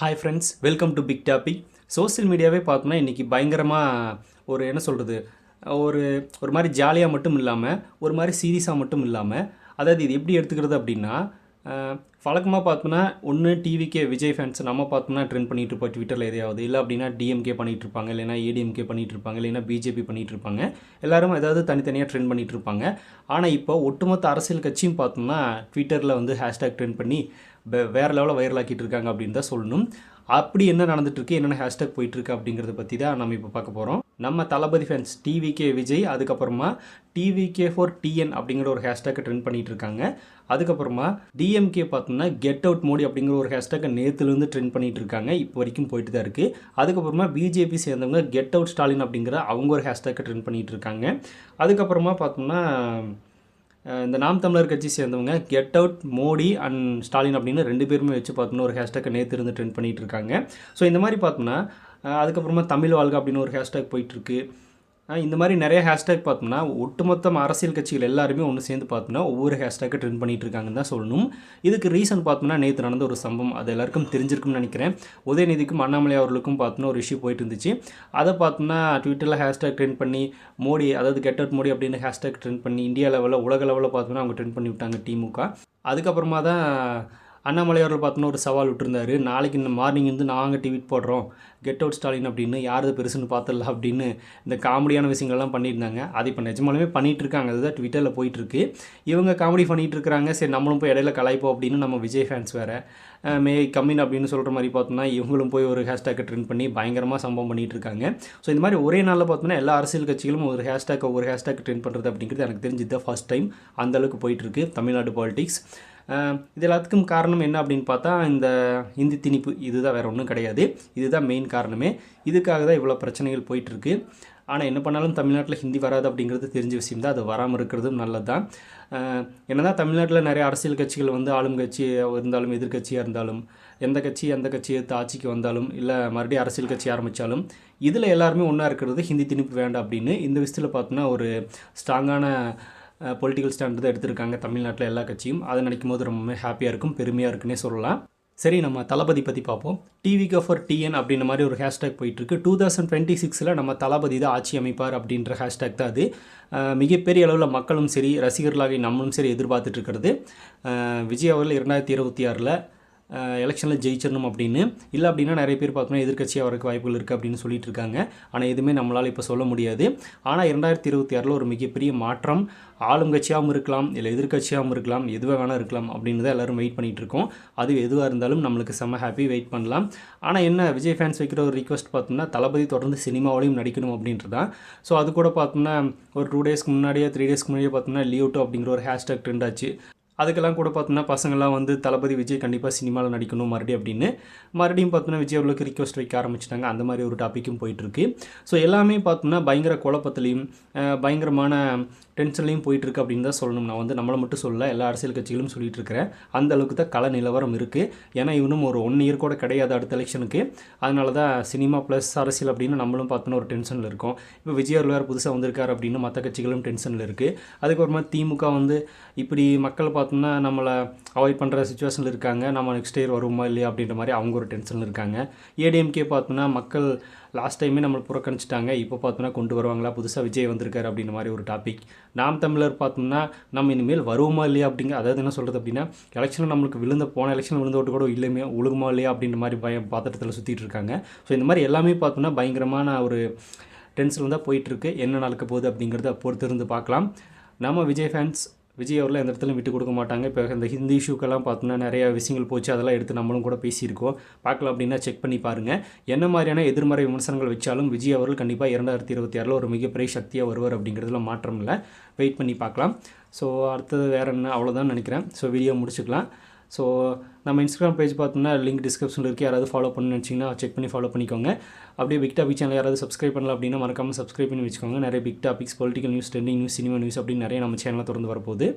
Hi friends welcome to Big Topic social மீடியாவே பார்த்தோம்னா இன்றைக்கி பயங்கரமாக ஒரு என்ன சொல்கிறது ஒரு ஒரு மாதிரி ஜாலியாக மட்டும் இல்லாமல் ஒரு மாதிரி சீரியஸாக மட்டும் இல்லாமல் அதாவது இது எப்படி எடுத்துக்கிறது அப்படின்னா வழக்கமாக பார்த்தோம்னா ஒன்று டிவிக்கே விஜய் ஃபேன்ஸ் நம்ம பார்த்தோம்னா ட்ரெண்ட் பண்ணிட்டு இருப்போம் ட்விட்டரில் எதையாவது. இல்லை அப்படின்னா டிஎம்கே பண்ணிட்டு இருப்பாங்க இல்லைனா ஏடிஎம்கே பண்ணிட்டு இருப்பாங்க இல்லைனா பிஜேபி பண்ணிட்டு இருப்பாங்க. எல்லாரும் ஏதாவது தனித்தனியாக ட்ரெண்ட் பண்ணிட்டு இருப்பாங்க. ஆனால் இப்போ ஒட்டுமொத்த அரசியல் கட்சியும் பார்த்தோம்னா ட்விட்டரில் வந்து ஹேஷ்டேக் ட்ரெண்ட் பண்ணி வேறு லெவலில் வைரல் ஆக்கிட்டு இருக்காங்க அப்படின்னு தான் சொல்லணும். அப்படி என்ன நடந்துட்டுருக்கு என்னென்ன ஹேஷ்டேக் போயிட்டு இருக்கு அப்படிங்கிறத பற்றி தான் நம்ம இப்போ பார்க்க போகிறோம் நம்ம தளபதி ஃபேன்ஸ் டிவிகே விஜய் அதுக்கப்புறமா டிவிகே ஃபார் டிஎன் அப்படிங்கிற ஒரு ஹேஷ்டேக்கை ட்ரெண்ட் பண்ணிகிட்டு இருக்காங்க. அதுக்கப்புறமா டிஎம்கே பார்த்தோம்னா கெட் அவுட் மோடி அப்படிங்கிற ஒரு ஹேஷ்டேக்கை நேற்றுலேருந்து ட்ரெண்ட் பண்ணிகிட்டு இருக்காங்க. இப்போ வரைக்கும் போயிட்டு தான் இருக்குது அதுக்கப்புறமா பிஜேபி சேர்ந்தவங்க கெட் அவுட் ஸ்டாலின் அப்படிங்கிற அவங்க ஒரு ஹேஷ்டேக்கை ட்ரெண்ட் பண்ணிகிட்டு இருக்காங்க. அதுக்கப்புறமா பார்த்தோம்னா இந்த நாம் தமிழர் கட்சி சேர்ந்தவங்க get out Modi and Stalin அப்படின்னு ரெண்டு பேருமே வச்சு பார்த்தோம்னா ஒரு ஹேஷ்டேக்கை நேற்று இருந்து ட்ரெண்ட் பண்ணிகிட்டு இருக்காங்க. ஸோ இந்த மாதிரி பார்த்தோம்னா அதுக்கப்புறமா தமிழ் வாழ்க அப்படின்னு ஒரு ஹேஷ்டேக் போயிட்டுருக்கு இந்த மாதிரி நிறைய ஹேஷ்டேக் பார்த்தோம்னா ஒட்டுமொத்த அரசியல் கட்சிகள் எல்லாருமே ஒன்று சேர்ந்து பார்த்தோம்னா ஒவ்வொரு ஹேஷ்டேக்கை ட்ரெண்ட் பண்ணிட்டு இருக்காங்கன்னு தான் சொல்லணும். இதுக்கு ரீசன் பார்த்தோம்னா நேற்று நடந்த ஒரு சம்பவம். அது எல்லாருக்கும் தெரிஞ்சிருக்கும்னு நினைக்கிறேன். உதயநிதிக்கும் அண்ணாமலை அவர்களுக்கும் பார்த்தோம்னா ஒரு இஷ்யூ போயிட்டு இருந்துச்சு. அதை பார்த்தோம்னா ட்விட்டரில் ஹேஷ்டேக் ட்ரெண்ட் பண்ணி மோடி அதாவது கெட் அவுட் மோடி அப்படின்னு ஹேஷ்டேக் ட்ரெண்ட் பண்ணி இந்தியா லெவலில் உலக லெவலில் பார்த்தோம்னா அவங்க ட்ரெண்ட் பண்ணி விட்டாங்க திமுக அதுக்கப்புறமா தான் அண்ணாமலை அவர்கள் பார்த்தோன்னா ஒரு சவால் விட்டுருந்தாரு. நாளைக்கு இந்த மார்னிங் வந்து நாங்கள் ட்வீட் போடுறோம். கெட் அவுட் ஸ்டாலின் அப்படின்னு யாரது பெருசுன்னு பார்த்துடலாம் அப்படின்னு இந்த காமெடியான விஷயங்கள்லாம் பண்ணியிருந்தாங்க. அது இப்போ நிஜமாலுமே பண்ணிகிட்டு இருக்காங்க. அதுதான் ட்விட்டரில் போயிட்டுருக்கு. இவங்க காமெடி பண்ணிகிட்டு இருக்கிறாங்க. சரி நம்மளும் போய் இடையில கலாய்ப்போம் அப்படின்னு நம்ம விஜய் ஃபேன்ஸ் வேறு. மே கம்மின் அப்படின்னு சொல்கிற மாதிரி பார்த்தோம்னா இவங்களும் போய் ஒரு ஹேஷ்டேக்கை ட்ரெண்ட் பண்ணி பயங்கரமாக சம்பவம் பண்ணிகிட்டு இருக்காங்க. ஸோ இந்த மாதிரி ஒரே நாளில் பார்த்தோம்னா எல்லா அரசியல் கட்சிகளும் ஒரு ஹேஷ்டேக் ஒரு ஹேஷ்டேக் ட்ரெண்ட் பண்ணுறது அப்படிங்கிறது எனக்கு தெரிஞ்சு தான் ஃபர்ஸ்ட் டைம் அந்த அளவுக்கு போயிட்டுருக்கு தமிழ்நாடு பாலிடிக்ஸ் இது எல்லாத்துக்கும் காரணம் என்ன அப்படின்னு பார்த்தா இந்த இந்தி திணிப்பு இதுதான் வேறு ஒன்றும் கிடையாது. இதுதான் மெயின் காரணமே. இதுக்காக தான் இவ்வளோ பிரச்சனைகள் போயிட்டுருக்கு. ஆனால் என்ன பண்ணாலும் தமிழ்நாட்டில் ஹிந்தி வராது அப்படிங்கிறது தெரிஞ்ச விஷயம் தான். அது வராமல் இருக்கிறதும் நல்லது தான் என்ன தான் தமிழ்நாட்டில் நிறைய அரசியல் கட்சிகள் வந்து ஆளும் கட்சி இருந்தாலும் எதிர்க்கட்சியாக இருந்தாலும் எந்த கட்சி எந்த கட்சி எடுத்து ஆட்சிக்கு வந்தாலும் இல்லை மறுபடியும் அரசியல் கட்சி ஆரம்பித்தாலும் இதில் எல்லாருமே ஒன்றா இருக்கிறது ஹிந்தி திணிப்பு வேண்டாம் அப்படின்னு இந்த விஷயத்தில் பார்த்தோன்னா ஒரு ஸ்ட்ராங்கான பொலிட்டிக்கல் ஸ்டாண்ட் தான் எடுத்திருக்காங்க தமிழ்நாட்டில் எல்லா கட்சியும். அதை நினைக்கும் போது ரொம்பவே ஹாப்பியாக இருக்கும் பெருமையாக இருக்குன்னே சொல்லலாம். சரி நம்ம தளபதி பற்றி பார்ப்போம். டிவிக்கு ஃபார் டிஎன் அப்படின்ற மாதிரி ஒரு ஹேஷ்டேக் போயிட்டுருக்கு. டூ தௌசண்ட் டுவெண்ட்டி சிக்ஸில் நம்ம தளபதி தான் ஆட்சி அமைப்பார் அப்படின்ற ஹேஷ்டேக் தான் அது. மிகப்பெரிய அளவில் மக்களும் சரி ரசிகர்களாக நம்மளும் சரி எதிர்பார்த்துட்டு இருக்கிறது. விஜய் அவர்கள் இரண்டாயிரத்தி இருபத்தி ஆறில் எலெக்ஷனில் ஜெயிச்சிடணும் அப்படின்னு. இல்லை அப்படின்னா நிறைய பேர் பார்த்தோம்னா எதிர்கட்சியாக வரக்கு வாய்ப்புகள் இருக்குது அப்படின்னு சொல்லிட்டு இருக்காங்க ஆனால் எதுவுமே நம்மளால் இப்போ சொல்ல முடியாது. ஆனால் இரண்டாயிரத்தி இருபத்தி ஆறில் ஒரு மிகப்பெரிய மாற்றம் ஆளும் கட்சியாகவும் இருக்கலாம் இல்லை எதிர்க்கட்சியாகவும் இருக்கலாம் எதுவாக வேணால் இருக்கலாம் அப்படின்னு தான் எல்லோரும் வெயிட் பண்ணிகிட்டு இருக்கோம். அது எதுவாக இருந்தாலும் நம்மளுக்கு செம்ம ஹாப்பி வெயிட் பண்ணலாம். ஆனால் என்ன விஜய் ஃபேன்ஸ் வைக்கிற ஒரு ரிக்வஸ்ட் பார்த்தோம்னா தளபதி தொடர்ந்து சினிமாவிலையும் நடிக்கணும் அப்படின்றது தான். ஸோ அது கூட பார்த்தோம்னா ஒரு டூ டேஸ்க்கு முன்னாடியே த்ரீ டேஸ்க்கு முன்னாடியே பார்த்தோம்னா லியோ டூ அப்படிங்கிற ஒரு ஹேஷ்டாக் ட்ரெண்ட் ஆச்சு. அதுக்கெல்லாம் கூட பார்த்தோம்னா பசங்கள்லாம் வந்து தளபதி விஜய் கண்டிப்பாக சினிமாவில் நடிக்கணும் மறுபடியும் அப்படின்னு. மறுபடியும் பார்த்தோம்னா விஜய் அவர்களுக்கு ரிக்வஸ்ட் வைக்க ஆரம்பிச்சிட்டாங்க. அந்த மாதிரி ஒரு டாப்பிக்கும் போயிட்டுருக்கு ஸோ எல்லாமே பார்த்தோம்னா பயங்கர குழப்பத்துலேயும் பயங்கரமான டென்ஷன்லையும் போயிட்டுருக்கு அப்படின்னு தான் சொல்லணும். நான் வந்து நம்மளை மட்டும் சொல்ல எல்லா அரசியல் கட்சிகளும் சொல்லிட்டு இருக்கிறேன் அந்த அளவுக்கு தான் கள நிலவரம் இருக்குது ஏன்னா இன்னும் ஒரு ஒன் இயர் கூட கிடையாது அடுத்த எலெக்ஷனுக்கு அதனால தான் சினிமா ப்ளஸ் அரசியல் அப்படின்னு நம்மளும் பார்த்தோன்னா ஒரு டென்ஷனில் இருக்கும். இப்போ விஜய் வேறு புதுசாக வந்திருக்காரு அப்படின்னு மற்ற கட்சிகளும் டென்ஷனில் இருக்குது அதுக்கப்புறமா திமுக வந்து இப்படி மக்கள் பார்த்தோம்னா நம்மளை அவாய்ட் பண்ணுற சுச்சுவேஷனில் இருக்காங்க. நம்ம நெக்ஸ்ட் இயர் வருமா இல்லையா அப்படின்ற மாதிரி அவங்க ஒரு டென்ஷனில் இருக்காங்க. ஏடிஎம்கே பார்த்தோம்னா மக்கள் லாஸ்ட் டைமே நம்மளை புறக்கணிச்சிட்டாங்க. இப்போ பார்த்தோம்னா கொண்டு வருவாங்களா? புதுசாக விஜய் வந்திருக்காரு அப்படின்ற மாதிரி ஒரு டாபிக் நாம் தமிழர் பார்த்தோம்னா நம்ம இனிமேல் வருவோமா இல்லையா அப்படிங்க அதாவது என்ன சொல்கிறது அப்படின்னா எலெக்ஷனில் நம்மளுக்கு விழுந்த போன எலெக்ஷன் விழுந்த ஓட்டு கூட இல்லையுமே உழுகுமா இல்லையா அப்படின்ற மாதிரி பயம் பாத்திரத்தில் சுற்றிட்டு இருக்காங்க. ஸோ இந்த மாதிரி எல்லாமே பார்த்தோம்னா பயங்கரமான ஒரு டென்ஷன் தான் போயிட்டுருக்கு என்ன நடக்க போகுது அப்படிங்கிறத பொறுத்திருந்து பார்க்கலாம். நம்ம விஜய் ஃபேன்ஸ் விஜய் அவரில் எந்த இடத்துல விட்டு கொடுக்க மாட்டாங்க. இப்போ இந்த ஹிந்தி இஷ்யூக்கெல்லாம் பார்த்தோம்னா நிறைய விஷயங்கள் போச்சு. அதெல்லாம் எடுத்து நம்மளும் கூட பேசியிருக்கோம். பார்க்கலாம் அப்படின்னா செக் பண்ணி பாருங்கள் என்ன மாதிரியான எதிர்மறை விமர்சனங்கள் வச்சாலும் விஜய் அவர்கள் கண்டிப்பாக இரண்டாயிரத்தி இருபத்தி ஆறில் ஒரு மிகப்பெரிய சக்தியாக வருவார் அப்படிங்கிறதுல மாற்றம் இல்லை. வெயிட் பண்ணி பார்க்கலாம். ஸோ அடுத்தது வேறு என்ன? அவ்வளோதான் நினைக்கிறேன். ஸோ வீடியோ முடிச்சுக்கலாம். ஸோ நம்ம இன்ஸ்டாகிராம் பேஜ் பார்த்தோம்னா லிங்க் டிஸ்கிரிப்ஷனில் இருக்குது யாராவது ஃபாலோ பண்ணு நினச்சிங்கன்னா செக் பண்ணி ஃபாலோ பண்ணிக்கோங்க. அப்படியே பிக் டாபிக் சேனல் யாராவது சப்ஸ்கிரைப் பண்ணல அப்படின்னா மறக்காமல் சப்ஸ்கிரைப் பண்ணி வச்சுக்கோங்க. நிறைய Big Topics political news trending news cinema news அப்படின்னு நிறைய நம்ம சேனலில் திறந்து வரப்போகுது.